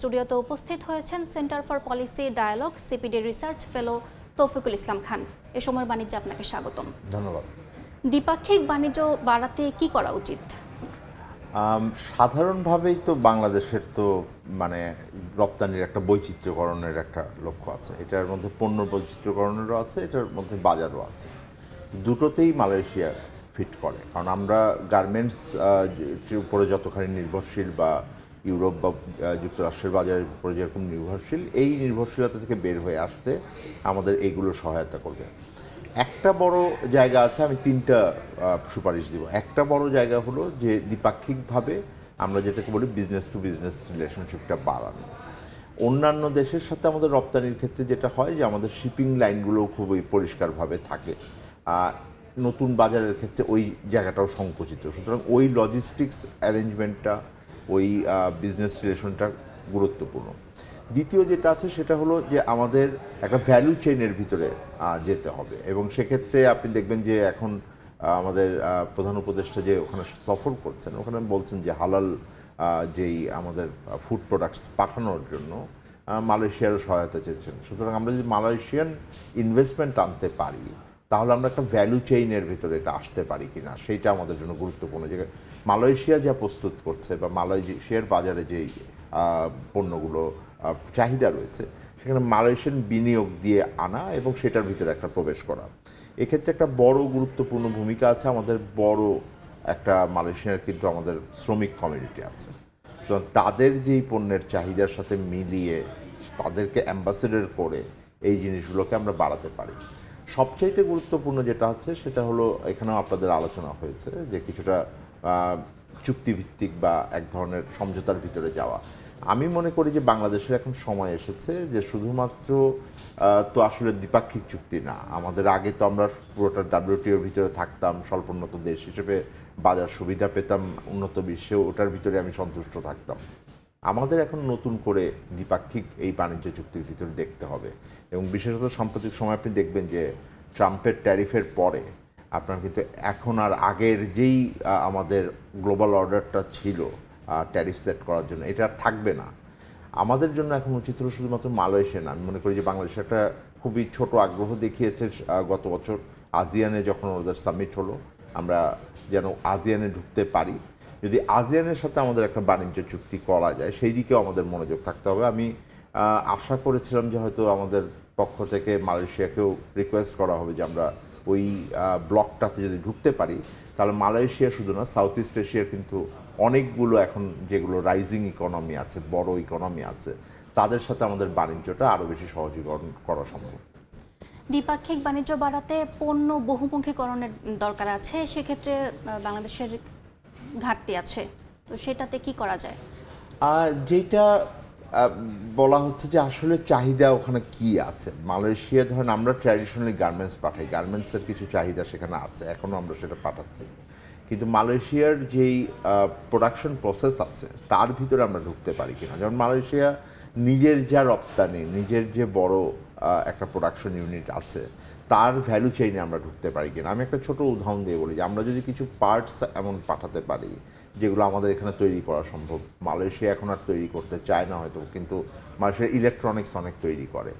স্টুডিওতে উপস্থিত হয়েছেন centre for policy dialogue CPD research fellow Towfiqul Islam Khan. এ সময়ের বাণিজ্যে আপনাকে স্বাগতম। ধন্যবাদ। দ্বিপাক্ষিক বাণিজ্য বাড়াতে কি করা উচিত? সাধারণভাবেই তো বাংলাদেশের তো মানে রপ্তানির একটা বৈচিত্র্যকরণের একটা লক্ষ্য আছে। এটার মধ্যে পণ্য বৈচিত্র্যকরণেরও আছে এটার মধ্যে বাজারও আছে। দুটোতেই মালয়েশিয়া ফিট করে। কারণ আমরা গার্মেন্টস উপরে যতখানি নির্ভরশীল বা ইউরোপ বা যুক্তরাষ্ট্রের বাজারের উপরে যেরকম নির্ভরশীল, এই নির্ভরশীলতা থেকে বের হয়ে আসতে আমাদের এইগুলো সহায়তা করবে। একটা বড় জায়গা আছে, আমি তিনটা সুপারিশ দিব। একটা বড় জায়গা হলো যে দ্বিপাক্ষিকভাবে আমরা যেটাকে বলি বিজনেস টু বিজনেস রিলেশনশিপটা বাড়ানো। অন্যান্য দেশের সাথে আমাদের রপ্তানির ক্ষেত্রে যেটা হয় যে আমাদের শিপিং লাইনগুলো খুবই পরিষ্কারভাবে থাকে। আর নতুন বাজারের ক্ষেত্রে ওই জায়গাটাও সংকুচিত। সুতরাং ওই লজিস্টিক্স অ্যারেঞ্জমেন্টটা ওই বিজনেস রিলেশনটা গুরুত্বপূর্ণ। দ্বিতীয় যেটা আছে সেটা হলো যে আমাদের একটা ভ্যালু চেইনের ভিতরে যেতে হবে। এবং সেক্ষেত্রে আপনি দেখবেন যে এখন আমাদের প্রধান উপদেষ্টা যে ওখানে সফর করছেন, ওখানে বলছেন যে হালাল যেই আমাদের ফুড প্রোডাক্টস পাঠানোর জন্য মালয়েশিয়ারও সহায়তা চেয়েছেন। সুতরাং আমরা যদি মালয়েশিয়ান ইনভেস্টমেন্ট আনতে পারি তাহলে আমরা একটা ভ্যালু চেইনের ভিতরে এটা আসতে পারি কিনা, সেইটা আমাদের জন্য গুরুত্বপূর্ণ। যে মালয়েশিয়া যা প্রস্তুত করছে বা মালয়েশিয়ার বাজারে যেই পণ্যগুলো চাহিদা রয়েছে, সেখানে মালয়েশিয়ান বিনিয়োগ দিয়ে আনা এবং সেটার ভিতরে একটা প্রবেশ করা। এক্ষেত্রে একটা বড় গুরুত্বপূর্ণ ভূমিকা আছে আমাদের বড় একটা মালয়েশিয়ার কিন্তু আমাদের শ্রমিক কমিউনিটি আছে। সুতরাং তাদের যেই পণ্যের চাহিদার সাথে মিলিয়ে তাদেরকে অ্যাম্বাসেডর করে এই জিনিসগুলোকে আমরা বাড়াতে পারি। সবচাইতে গুরুত্বপূর্ণ যেটা হচ্ছে, সেটা হলো এখানেও আপনাদের আলোচনা হয়েছে যে কিছুটা চুক্তিভিত্তিক বা এক ধরনের সমঝোতার ভিতরে যাওয়া। আমি মনে করি যে বাংলাদেশের এখন সময় এসেছে যে শুধুমাত্র তো আসলে দ্বিপাক্ষিক চুক্তি না। আমাদের আগে তো আমরা পুরোটা ডাব্লিউটিওর ভিতরে থাকতাম, স্বল্পোন্নত দেশ হিসেবে বাজার সুবিধা পেতাম, উন্নত বিশ্বে ওটার ভিতরে আমি সন্তুষ্ট থাকতাম। আমাদের এখন নতুন করে দ্বিপাক্ষিক এই বাণিজ্য চুক্তির ভিতরে দেখতে হবে। এবং বিশেষত সাম্প্রতিক সময় আপনি দেখবেন যে ট্রাম্পের ট্যারিফের পরে আপনার কিন্তু এখন আর আগের যেই আমাদের গ্লোবাল অর্ডারটা ছিল ট্যারিফ সেট করার জন্য, এটা আর থাকবে না। আমাদের জন্য এখন উচিত হলো শুধুমাত্র মালয়েশিয়া না, আমি মনে করি যে বাংলাদেশ একটা খুবই ছোট আগ্রহ দেখিয়েছে গত বছর। আজিয়ানে যখন ওদের সামিট হলো, আমরা যেন আজিয়ানে ঢুকতে পারি। যদি আজিয়ানের সাথে আমাদের একটা বাণিজ্য চুক্তি করা যায়, সেই দিকেও আমাদের মনোযোগ থাকতে হবে। আমি আশা করেছিলাম যে হয়তো আমাদের পক্ষ থেকে মালয়েশিয়াকেও রিকোয়েস্ট করা হবে যে আমরা ওই ব্লকটাতে যদি ঢুকতে পারি, তাহলে মালয়েশিয়া শুধু না সাউথ ইস্ট এশিয়ার কিন্তু অনেকগুলো এখন যেগুলো রাইজিং ইকোনমি আছে, বড় ইকোনমি আছে, তাদের সাথে আমাদের বাণিজ্যটা আরও বেশি সহজীকরণ করা সম্ভব। দ্বিপাক্ষিক বাণিজ্য বাড়াতে পণ্য বহুমুখীকরণের দরকার আছে। সেক্ষেত্রে বাংলাদেশের ঘাটতি আছে। তো সেটাতে কি করা যায়? আর যেটা বলা হচ্ছে যে আসলে চাহিদা ওখানে কি আছে? মালয়েশিয়া, ধরেন আমরা ট্র্যাডিশনালি গার্মেন্টস পাঠাই। গার্মেন্টসের কিছু চাহিদা সেখানে আছে। এখনও আমরা সেটা পাঠাচ্ছি। কিন্তু মালয়েশিয়ার যেই প্রোডাকশন প্রসেস আছে, তার ভিতরে আমরা ঢুকতে পারি কিনা? যেমন মালয়েশিয়া নিজের যা রপ্তানি, নিজের যে বড় একটা প্রোডাকশন ইউনিট আছে তার ভ্যালু চেইনে আমরা ঢুকতে পারি কিনা। আমি একটা ছোট উদাহরণ দিয়ে বলি যে, আমরা যদি কিছু পার্টস এমন পাঠাতে পারি, যেগুলো আমাদের এখানে তৈরি করা সম্ভব। মালয়েশিয়া এখন আর তৈরি করতে চায় না হয়তো, কিন্তু মালয়েশিয়া ইলেকট্রনিক্স অনেক তৈরি করে।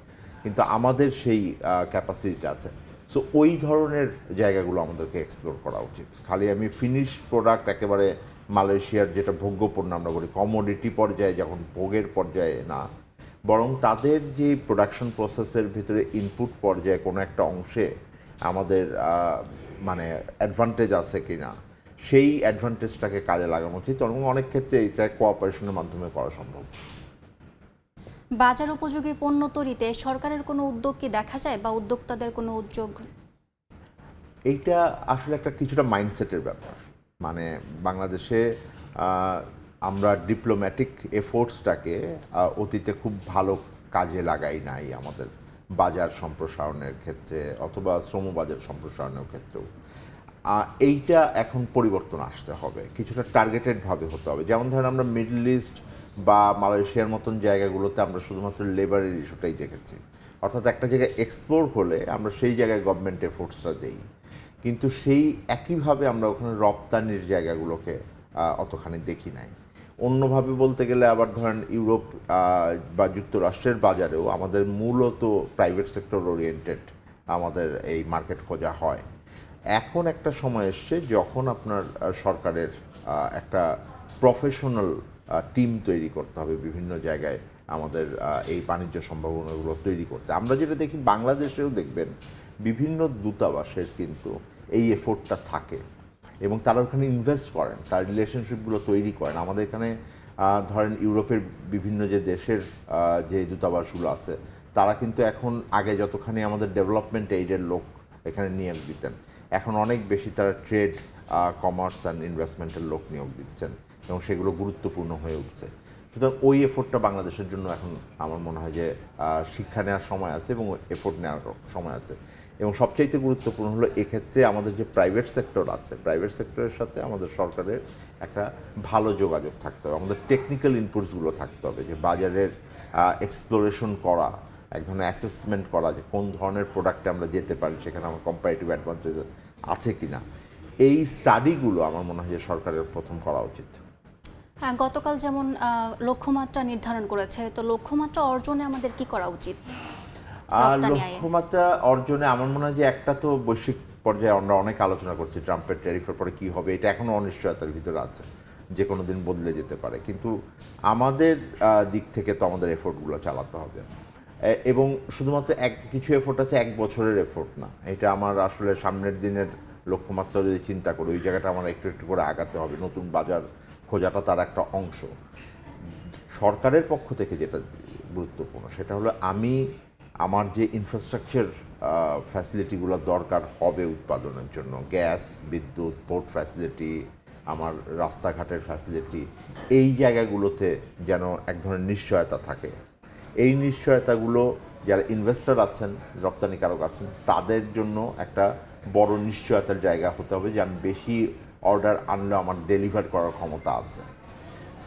কিন্তু আমাদের সেই ক্যাপাসিটিটা আছে। সো ওই ধরনের জায়গাগুলো আমাদেরকে এক্সপ্লোর করা উচিত। খালি আমি ফিনিশ প্রোডাক্ট একেবারে মালয়েশিয়ার যেটা ভোগ্যপণ্য আমরা বলি কমোডিটি পর্যায়ে যখন ভোগের পর্যায়ে না বরং তাদের যে প্রোডাকশন প্রসেসের ভিতরে ইনপুট পর্যায়ে কোনো একটা অংশে আমাদের মানে অ্যাডভান্টেজ আছে কি না সেই অ্যাডভান্টেজটাকে কাজে লাগানো উচিত এবং অনেক ক্ষেত্রে এটা কোঅপারেশনের মাধ্যমে করা সম্ভব। বাজার উপযোগী পণ্য তৈরিতে সরকারের কোনো উদ্যোগ কি দেখা যায় বা উদ্যোক্তাদের কোনো উদ্যোগ? এইটা আসলে একটা কিছুটা মাইন্ডসেটের ব্যাপার। মানে বাংলাদেশে আমরা ডিপ্লোম্যাটিক এফোর্টসটাকে অতীতে খুব ভালো কাজে লাগাই নাই আমাদের বাজার সম্প্রসারণের ক্ষেত্রে অথবা শ্রম বাজার সম্প্রসারণের ক্ষেত্রেও। এইটা এখন পরিবর্তন আসতে হবে, কিছুটা টার্গেটেডভাবে হতে হবে। যেমন ধরেন আমরা মিডল ইস্ট বা মালয়েশিয়ার মতন জায়গাগুলোতে আমরা শুধুমাত্র লেবারের ইস্যুটাই দেখেছি। অর্থাৎ একটা জায়গায় এক্সপ্লোর হলে আমরা সেই জায়গায় গভর্নমেন্ট এফোর্টসটা দেই। কিন্তু সেই একইভাবে আমরা ওখানে রপ্তানির জায়গাগুলোকে অতখানি দেখি নাই। অন্যভাবে বলতে গেলে আবার ধরেন ইউরোপ বা যুক্তরাষ্ট্রের বাজারেও আমাদের মূলত প্রাইভেট সেক্টর ওরিয়েন্টেড আমাদের এই মার্কেট খোঁজা হয়। এখন একটা সময় এসছে যখন আপনার সরকারের একটা প্রফেশনাল টিম তৈরি করতে হবে বিভিন্ন জায়গায় আমাদের এই বাণিজ্য সম্ভাবনাগুলো তৈরি করতে। আমরা যেটা দেখি বাংলাদেশেও দেখবেন বিভিন্ন দূতাবাসের কিন্তু এই এফোর্টটা থাকে। এবং তারা ওখানে ইনভেস্ট করেন, তার রিলেশনশিপগুলো তৈরি করেন। আমাদের এখানে ধরেন ইউরোপের বিভিন্ন যে দেশের যে দূতাবাসগুলো আছে, তারা কিন্তু এখন আগে যতখানি আমাদের ডেভেলপমেন্ট এইডের লোক এখানে নিয়োগ দিতেন, এখন অনেক বেশি তারা ট্রেড কমার্স অ্যান্ড ইনভেস্টমেন্টের লোক নিয়োগ দিচ্ছেন এবং সেগুলো গুরুত্বপূর্ণ হয়ে উঠছে। সুতরাং ওই এফোর্টটা বাংলাদেশের জন্য এখন আমার মনে হয় যে শিক্ষা নেওয়ার সময় আছে এবং এফোর্ট নেওয়ার সময় আছে। এবং সবচাইতে গুরুত্বপূর্ণ হলো এক্ষেত্রে আমাদের যে প্রাইভেট সেক্টর আছে প্রাইভেট সেক্টরের সাথে আমাদের সরকারের একটা ভালো যোগাযোগ থাকতে হবে। আমাদের টেকনিক্যাল ইনপুটসগুলো থাকতে হবে, যে বাজারের এক্সপ্লোরেশন করা, এক ধরনের অ্যাসেসমেন্ট করা, যে কোন ধরনের প্রোডাক্টে আমরা যেতে পারি, সেখানে আমার কম্পারেটিভ অ্যাডভান্টেজ আছে কি না এই স্টাডিগুলো আমার মনে হয় যে সরকারের প্রথম করা উচিত। হ্যাঁ গতকাল যেমন লক্ষ্যমাত্রা নির্ধারণ করেছে, তো লক্ষ্যমাত্রা অর্জনে আমাদের কি করা উচিত? আর লক্ষ্যমাত্রা অর্জনে আমার মনে হয় যে একটা তো বৈশ্বিক পর্যায়ে আমরা অনেক আলোচনা করছি ট্রাম্পের ট্যারিফের পরে কি হবে এটা এখনও অনিশ্চয়তার ভিতরে আছে যে কোনো দিন বদলে যেতে পারে। কিন্তু আমাদের দিক থেকে তো আমাদের এফোর্টগুলো চালাতে হবে। এবং শুধুমাত্র এক কিছু এফোর্ট আছে এক বছরের এফোর্ট না এটা আমার আসলে সামনের দিনের লক্ষ্যমাত্রা যদি চিন্তা করি ওই জায়গাটা আমার একটু একটু করে আগাতে হবে নতুন বাজার খোঁজাটা তার একটা অংশ। সরকারের পক্ষ থেকে যেটা গুরুত্বপূর্ণ সেটা হলো আমি আমার যে ইনফ্রাস্ট্রাকচার ফ্যাসিলিটিগুলো দরকার হবে উৎপাদনের জন্য, গ্যাস, বিদ্যুৎ পোর্ট ফ্যাসিলিটি আমার রাস্তাঘাটের ফ্যাসিলিটি এই জায়গাগুলোতে যেন এক ধরনের নিশ্চয়তা থাকে। এই নিশ্চয়তাগুলো যারা ইনভেস্টর আছেন, রপ্তানিকারক আছেন, তাদের জন্য একটা বড় নিশ্চয়তার জায়গা হতে হবে যে আমি বেশি অর্ডার আনলে আমার ডেলিভার করার ক্ষমতা আছে।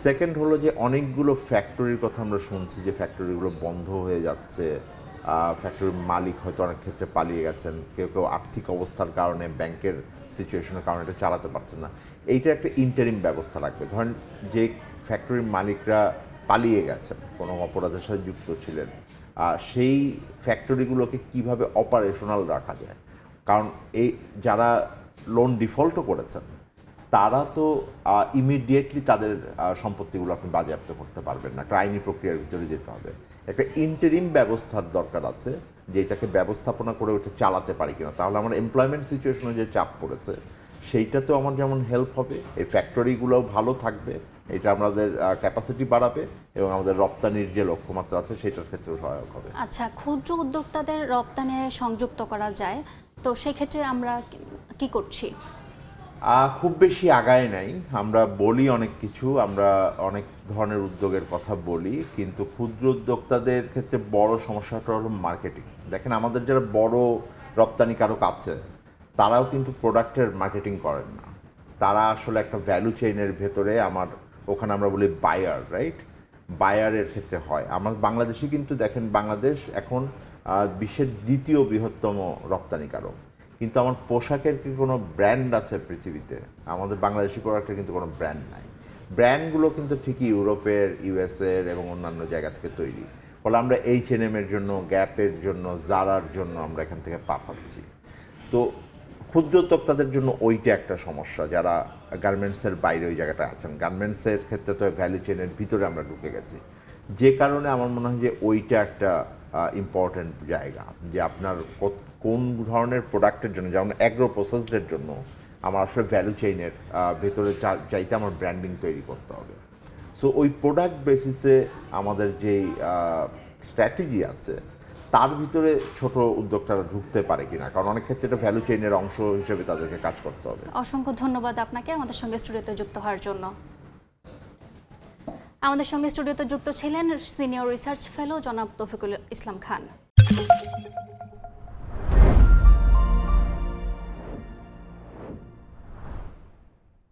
সেকেন্ড হলো যে অনেকগুলো ফ্যাক্টরির কথা আমরা শুনছি যে ফ্যাক্টরিগুলো বন্ধ হয়ে যাচ্ছে ফ্যাক্টরির মালিক হয়তো অনেক ক্ষেত্রে পালিয়ে গেছেন। কেউ কেউ আর্থিক অবস্থার কারণে ব্যাংকের সিচুয়েশনের কারণে এটা চালাতে পারছেন না। এইটা একটা ইন্টারিম ব্যবস্থা লাগবে। ধরেন যে ফ্যাক্টরির মালিকরা পালিয়ে গেছেন, কোনো অপরাধের সাথে যুক্ত ছিলেন সেই ফ্যাক্টরিগুলোকে কীভাবে অপারেশনাল রাখা যায়? কারণ এই যারা লোন ডিফল্টও করেছেন, তারা তো ইমিডিয়েটলি তাদের সম্পত্তিগুলো আপনি বাজেয়াপ্ত করতে পারবেন না। একটা আইনি প্রক্রিয়ার ভিতরে যেতে হবে। একটা ইন্টারিম ব্যবস্থার দরকার আছে যে এটাকে ব্যবস্থাপনা করে ওটা চালাতে পারি কিনা। তাহলে আমার এমপ্লয়মেন্ট সিচুয়েশনে যে চাপ পড়েছে সেইটা তো আমার যেমন হেল্প হবে, এই ফ্যাক্টরিগুলোও ভালো থাকবে, এটা আমাদের ক্যাপাসিটি বাড়াবে এবং আমাদের রপ্তানির যে লক্ষ্যমাত্রা আছে, সেটার ক্ষেত্রেও সহায়ক হবে। আচ্ছা ক্ষুদ্র উদ্যোক্তাদের রপ্তানি সংযুক্ত করা যায়, তো সেক্ষেত্রে আমরা কি- করছি? খুব বেশি আগায় নাই। আমরা বলি অনেক কিছু, আমরা অনেক ধরনের উদ্যোগের কথা বলি, কিন্তু ক্ষুদ্র উদ্যোক্তাদের ক্ষেত্রে বড় সমস্যাটা হলো মার্কেটিং দেখেন, আমাদের যারা বড় রপ্তানিকারক আছে, তারাও কিন্তু প্রোডাক্টের মার্কেটিং করেন না। তারা আসলে একটা ভ্যালু চেইনের ভেতরে আমার, ওখানে আমরা বলি বায়ার রাইট বায়ারের ক্ষেত্রে হয়। আমার বাংলাদেশে কিন্তু দেখেন, বাংলাদেশ এখন বিশ্বের দ্বিতীয় বৃহত্তম রপ্তানিকারক কিন্তু আমার পোশাকের কি কোনো ব্র্যান্ড আছে পৃথিবীতে? আমাদের বাংলাদেশি প্রোডাক্টের কিন্তু কোনো ব্র্যান্ড নাই। ব্র্যান্ডগুলো কিন্তু ঠিকই ইউরোপের ইউএসএর এবং অন্যান্য জায়গা থেকে তৈরি। ফলে আমরা এইচ এন এর জন্য গ্যাপের জন্য জারার জন্য আমরা এখান থেকে পাঠাচ্ছি তো ক্ষুদ্র উদ্যোক্তাদের জন্য ওইটা একটা সমস্যা। যারা গার্মেন্টসের বাইরে ওই জায়গাটা আছেন গার্মেন্টসের ক্ষেত্রে তো ভ্যালু চেনের ভিতরে আমরা ঢুকে গেছি। যে কারণে আমার মনে হয় যে ওইটা একটা ইম্পর্ট্যান্ট জায়গা যে আপনার কোন ধরনের প্রোডাক্টের জন্য, যেমন অ্যাগ্রো প্রসেসডের জন্য আমার আসলে ভ্যালু চেইনের ভেতরে চাইতে আমার ব্র্যান্ডিং তৈরি করতে হবে। সো ওই প্রোডাক্ট বেসিসে আমাদের যেই স্ট্র্যাটেজি আছে, তার ভিতরে ছোট উদ্যোক্তারা ঢুকতে পারে কিনা, কারণ অনেক ক্ষেত্রে এটা ভ্যালু চেইনের অংশ হিসেবে তাদেরকে কাজ করতে হবে। অসংখ্য ধন্যবাদ আপনাকে আমাদের সঙ্গে স্টুডিওতে যুক্ত হওয়ার জন্য। আমাদের সঙ্গে স্টুডিওতে যুক্ত ছিলেন সিনিয়র রিসার্চ ফেলো জনাব তফিকুল ইসলাম খান।